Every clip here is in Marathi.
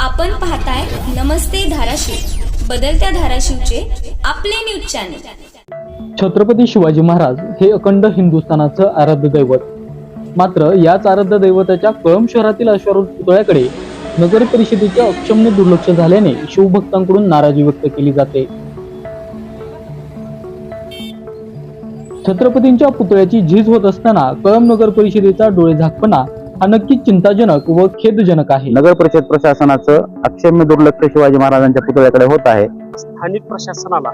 आपण पाहताय नमस्ते धाराशिव. बदलत्या धाराशिवचे आपले न्यूज चॅनल छत्रपती शिवाजी महाराज हे अखंड हिंदुस्थानाचं आराध्य दैवत. मात्र याच आराध्य दैवताच्या कळम शहरातील अश्वारूढ पुतळ्याकडे नगर परिषदेच्या अक्षम्य दुर्लक्ष झाल्याने शिवभक्तांकडून नाराजी व्यक्त केली जाते. छत्रपतींच्या पुतळ्याची झीज होत असताना कळम नगर परिषदेचा डोळे झाकपणा हा नक्कीच चिंताजनक व खेदजनक आहे. नगर परिषद प्रशासनाचं अक्षम्य दुर्लक्ष शिवाजी महाराजांच्या पुतळ्याकडे होत आहे. स्थानिक प्रशासनाला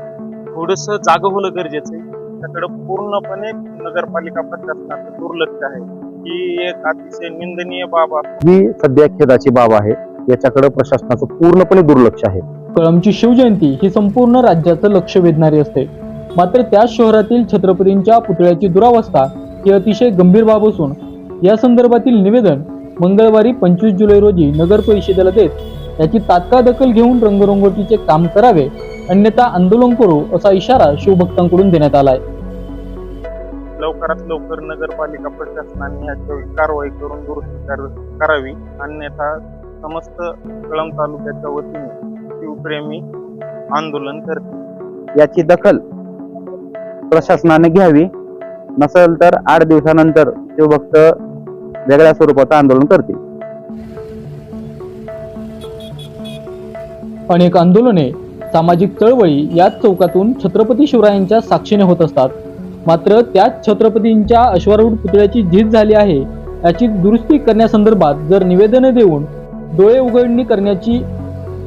थोडस जाग होणं गरजेचं आहे. त्याकडे पूर्णपणे नगरपालिका प्रशासनाचं दुर्लक्ष आहे. ही एक अतिशय निंदनीय बाब आहे. ही सध्या खेदाची बाब आहे. याच्याकडे प्रशासनाचं पूर्णपणे दुर्लक्ष आहे. कळमची शिवजयंती ही संपूर्ण राज्याचं लक्ष वेधणारी असते. मात्र त्याच शहरातील छत्रपतींच्या पुतळ्याची दुरावस्था ही अतिशय गंभीर बाब असून या संदर्भातील निवेदन मंगळवारी पंचवीस जुलै रोजी नगर परिषदेला देत याची तात्काळ दखल घेऊन रंगरंगोटीचे काम करावे अन्यथा आंदोलन करू असा इशारा शिवभक्तांकडून देण्यात आलाय. लवकरात लवकर नगरपालिका प्रशासनाने याच्यावर कारवाई करून दुरुस्ती कर- करावी अन्यथा समस्त कळंब तालुक्याच्या वतीने शिवप्रेमी आंदोलन करतील. याची दखल प्रशासनाने घ्यावी. नसेल तर आठ दिवसानंतर शिवभक्त वेगळ्या स्वरूपाचं आंदोलन करतील. अनेक आंदोलने सामाजिक चळवळी याच चौकातून छत्रपती शिवरायांच्या साक्षीने होत असतात. मात्र त्याच छत्रपतींच्या अश्वारूढ पुतळ्याची झीज झाली आहे याची दुरुस्ती करण्यासंदर्भात जर निवेदने देऊन डोळे उघडणी करण्याची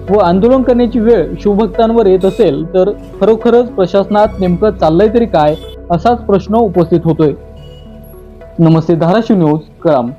व आंदोलन करण्याची वेळ शिवभक्तांवर येत असेल तर खरोखरच प्रशासनात नेमकं चाललंय तरी काय असाच प्रश्न उपस्थित होतोय. नमस्ते धाराशिव न्यूज कळाम